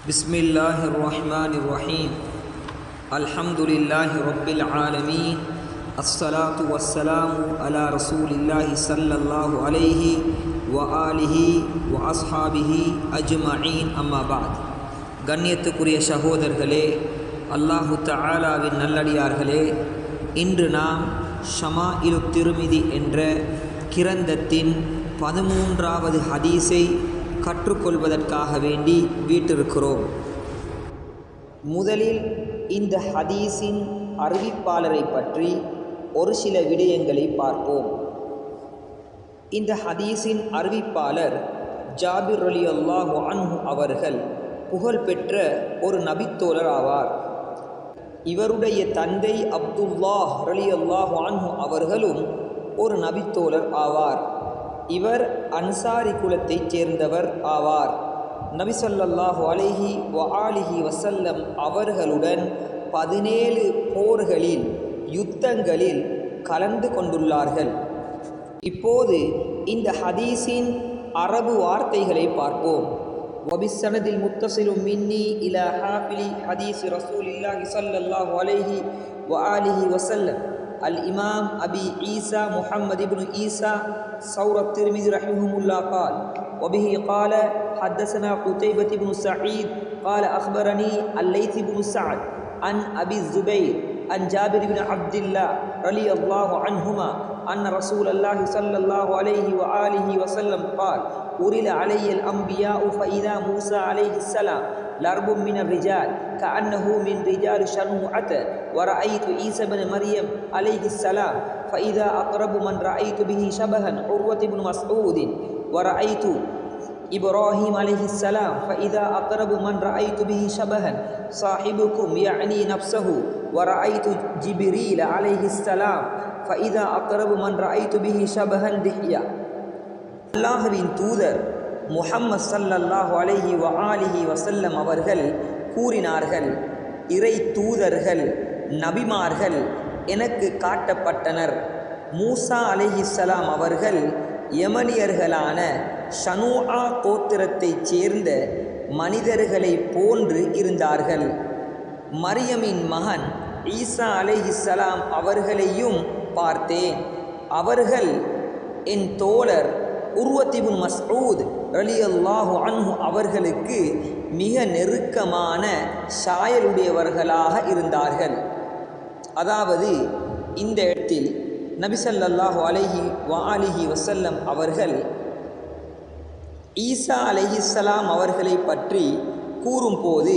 بسم الله الرحمن الرحيم الحمد لله رب العالمين الصلاة والسلام على رسول الله صلى الله عليه وآله وأصحابه أجمعين أما بعد கண்ணியத்துக்குரிய சகோதரர்களே அல்லாஹு தஆலாவின் நல்லடியார்களே இன்று நாம் ஷமா இரு திருமிதி என்ற கிரந்தத்தின் பதிமூன்றாவது ஹதீஸை கற்றுக்கொள்வதற்காக வேண்டி வீட்டிருக்கிறோம். முதலில் இந்த ஹதீஸின் அறிவிப்பாளரை பற்றி ஒரு சில விடயங்களை பார்ப்போம். இந்த ஹதீஸின் அறிவிப்பாளர் ஜாபிர் அலி அல்லாஹு அன்ஹு அவர்கள் புகழ்பெற்ற ஒரு நபித்தோழர் ஆவார். இவருடைய தந்தை அப்துல்லாஹ் அலி அல்லாஹு அன்ஹு அவர்களும் ஒரு நபித்தோழர் ஆவார். இவர் அன்சாரி குலத்தைச் சேர்ந்தவர் ஆவார் நபி ஸல்லல்லாஹு அலைஹி வ ஆலிஹி வசல்லம் அவர்களுடன் பதினேழு போர்களில் யுத்தங்களில் கலந்து கொண்டுள்ளார்கள் இப்போது இந்த ஹதீஸின் அரபு வார்த்தைகளை பார்ப்போம் وبالسند المتصل مني إلى حافل حديث رسول الله صلى الله عليه وآله وسلم الإمام أبي عيسى محمد بن عيسى ثور الترمذي رحمه الله قال وبه قال حدثنا قتيبة بن سعيد قال أخبرني الليث بن سعد عن أبي الزبير عن جابر بن عبد الله رضي الله عنهما أن رسول الله صلى الله عليه وآله وسلم قال أرل علي الأنبياء فإذا موسى عليه السلام لرب من الرجال كأنه من رجال شنوعة ورأيت عيسى بن مريم عليه السلام فإذا أقرب من رأيت به شبها عروة بن مسعود ورأيت إبراهيم عليه السلام فإذا أقرب من رأيت به شبها صاحبكم يعني نفسه ورأيت جبريل عليه السلام فإذا أقرب من رأيت به شبها دحيا அல்லாஹுவின் தூதர் முஹம்மது சல்லல்லாஹு அலஹி வ ஆலிஹி வசல்லம் அவர்கள் கூறினார்கள் இறை தூதர்கள் நபிமார்கள் எனக்கு காட்டப்பட்டனர். மூசா அலைஹிஸ்ஸலாம் அவர்கள் யமனியர்களான ஷனூஆ கோத்திரத்தைச் சேர்ந்த மனிதர்களைப் போன்று இருந்தார்கள். மரியமின் மகன் ஈசா அலைஹிஸ்ஸலாம் அவர்களையும் பார்த்தேன். அவர்கள் என் தோழர் உருவத்திபுன் மஸ்ஊத் ரலி அல்லாஹு அன்ஹு அவர்களுக்கு மிக நெருக்கமான சாயலுடையவர்களாக இருந்தார்கள். அதாவது இந்த இடத்தில் நபிசல்லாஹு அலைஹி வாலிஹி வசல்லம் அவர்கள் ஈசா அலைஹிஸ்ஸலாம் அவர்களை பற்றி கூறும்போது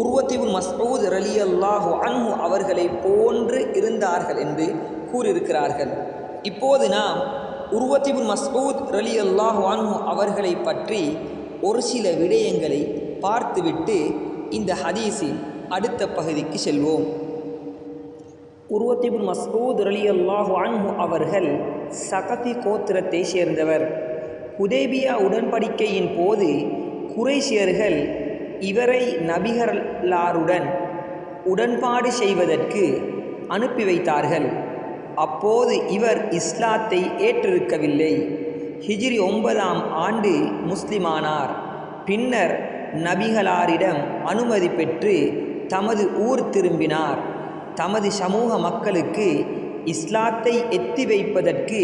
உருவத்திபு மஸ்ஊத் ரலி அல்லாஹு அன்ஹு அவர்களை போன்று இருந்தார்கள் என்று கூறியிருக்கிறார்கள். இப்போது நாம் உருவத்திபுன் மஸ்பூத் ரலி அல்லாஹு அன்ஹு அவர்களை பற்றி ஒரு சில விடயங்களை பார்த்துவிட்டு இந்த ஹதீஸின் அடுத்த பகுதிக்கு செல்வோம். உருவத்திபுன் மஸ்பூத் ரலி அல்லாஹு அவர்கள் சகதி கோத்திரத்தை சேர்ந்தவர். ஹுதேபியா உடன்படிக்கையின் போது குறைசியர்கள் இவரை நபிகர்லாருடன் உடன்பாடு செய்வதற்கு அனுப்பி வைத்தார்கள். அப்போது இவர் இஸ்லாத்தை ஏற்றிருக்கவில்லை. ஹிஜ்ரி ஒன்பதாம் ஆண்டு முஸ்லிமானார். பின்னர் நபிகளாரிடம் அனுமதி பெற்று தமது ஊர் திரும்பினார். தமது சமூக மக்களுக்கு இஸ்லாத்தை எத்தி வைப்பதற்கு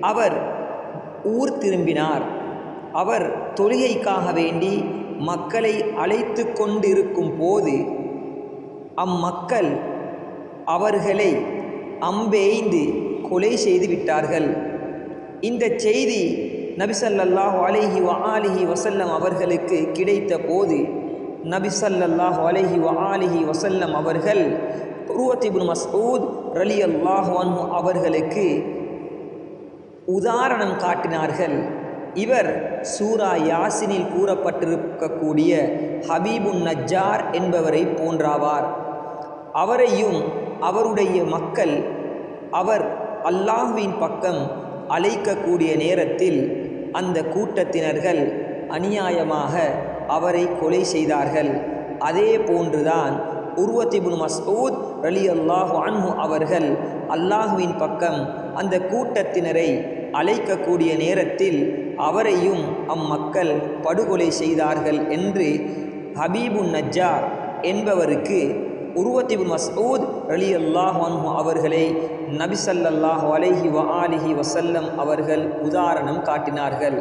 அவர் ஊர் திரும்பினார். அவர் தொழுகைக்காக வேண்டி மக்களை அழைத்து கொண்டிருக்கும் போது அம்மக்கள் அவர்களை அம்பெய்ந்து கொலை செய்து விட்டார்கள். இந்த செய்தி நபிசல்லாஹ் அலஹி வ ஆலிஹி வசல்லம் அவர்களுக்கு கிடைத்த போது நபிசல்லாஹ் அலஹி வ ஆலிஹி வசல்லம் அவர்கள் உருவத்திபுன் மசூத் ரலி அல்லாஹ் அவர்களுக்கு உதாரணம் காட்டினார்கள். இவர் சூரா யாசினில் கூறப்பட்டிருக்கக்கூடிய ஹபீபுன் நஜ்ஜார் என்பவரை போன்றாவார். அவரையும் அவருடைய மக்கள் அவர் அல்லாஹுவின் பக்கம் அழைக்கக்கூடிய நேரத்தில் அந்த கூட்டத்தினர்கள் அநியாயமாக அவரை கொலை செய்தார்கள். அதே போன்றுதான் உருவத்திபுன் மஸ்தூத் ரலி அல்லாஹு அன்ஹு அவர்கள் அல்லாஹுவின் பக்கம் அந்த கூட்டத்தினரை அழைக்கக்கூடிய நேரத்தில் அவரையும் அம்மக்கள் படுகொலை செய்தார்கள் என்று ஹபீபுன் நஜ்ஜார் என்பவருக்கு உருவத்திபு மசூத் அலி அல்லாஹ் அவர்களை நபிசல்லாஹ் அலைஹி வ ஆலிஹி வசல்லம் அவர்கள் உதாரணம் காட்டினார்கள்.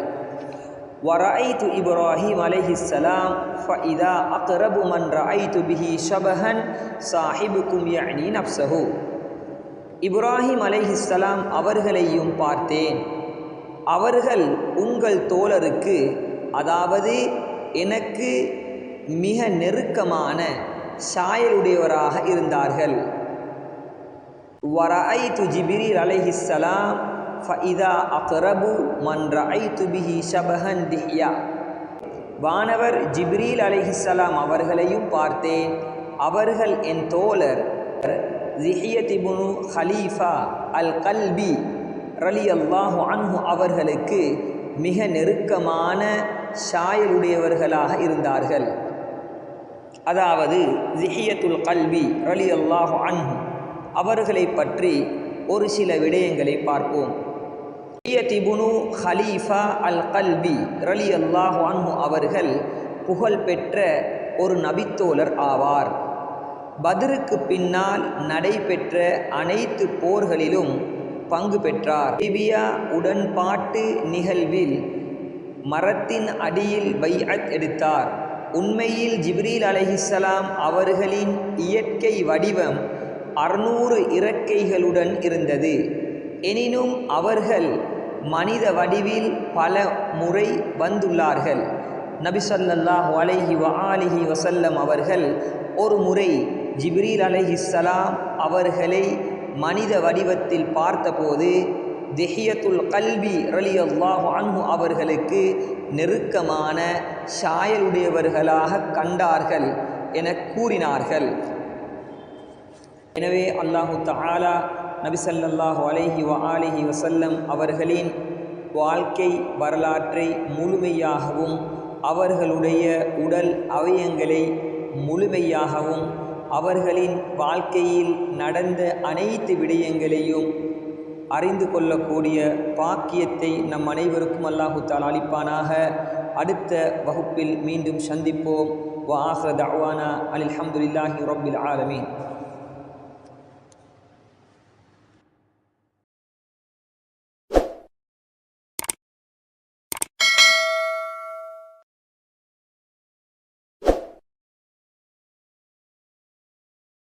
வரஐத்து இப்ராஹிம் அலைஹி சலாம் ஃபஇதா அக்ரபு மன் ரஐத்து பிஹி ஷபஹன் சாஹிபுக்கும் யனி நப்சஹு இப்ராஹிம் அலைஹி சலாம் அவர்களையும் பார்த்தேன். அவர்கள் உங்கள் தோழருக்கு அதாவது எனக்கு மிக நெருக்கமான சாயலுடையவராக இருந்தார்கள். வரஐ ஜிபிரில் அலைஹிஸ்ஸலாம் ஃபஇதா அக்ரபு மன் ஐ துபிஹி ஷபஹன் திஹ்யா. வானவர் ஜிப்ரீல் அலைஹிஸ்ஸலாம் அவர்களையும் பார்த்தேன். அவர்கள் என் தோழர் ஜிஹியத்திபுனு ஹலீஃபா அல் கல்பி ரலி அல்லாஹு அன்ஹு அவர்களுக்கு மிக நெருக்கமான சாயலுடையவர்களாக இருந்தார்கள். அதாவது ஜிஹியத்துல் கல்வி ரலி அல்லாஹு அன்ஹு. அவர்களை பற்றி ஒரு சில விடயங்களை பார்ப்போம். ஜிஹியத்திபுனு ஹலீஃபா அல் கல்பி ரலி அல்லாஹு அன்ஹு அவர்கள் புகழ்பெற்ற ஒரு நபித்தோழர் ஆவார். பதிருக்கு பின்னால் நடைபெற்ற அனைத்து போர்களிலும் பங்கு பெற்றார். லிபியா உடன்பாட்டு நிகழ்வில் மரத்தின் அடியில் பைஅத் எடுத்தார். உண்மையில் ஜிப்ரீல் அலைஹிஸ்ஸலாம் அவர்களின் இயற்கை வடிவம் அறுநூறு இறக்கைகளுடன் இருந்தது. எனினும் அவர்கள் மனித வடிவில் பல முறை வந்துள்ளார்கள். நபி ஸல்லல்லாஹு அலைஹி வ ஆலிஹி வசல்லம் அவர்கள் ஒரு முறை ஜிப்ரீல் அலைஹிஸ்ஸலாம் அவர்களை மனித வடிவத்தில் பார்த்தபோது திஹியத்துல் கல்வி ரலி அல்லாஹு அன்ஹு அவர்களுக்கு நெருக்கமான சாயலுடையவர்களாக கண்டார்கள் என கூறினார்கள். எனவே அல்லாஹு தாலா நபிசல்லாஹு அலைஹி வ ஆலிஹி வசல்லம் அவர்களின் வாழ்க்கை வரலாற்றை முழுமையாகவும் அவர்களுடைய உடல் அவயங்களை முழுமையாகவும் அவர்களின் வாழ்க்கையில் நடந்த அனைத்து விடயங்களையும் அறிந்து கொள்ளக்கூடிய பாக்கியத்தை நம் அனைவருக்கும் அல்லாஹுத்தால் அளிப்பானாக. அடுத்த வகுப்பில் மீண்டும் சந்திப்போம். வ ஆஹ்ர அலில் ஹம்துல்லாஹி ரப்பில் ஆலமீன்.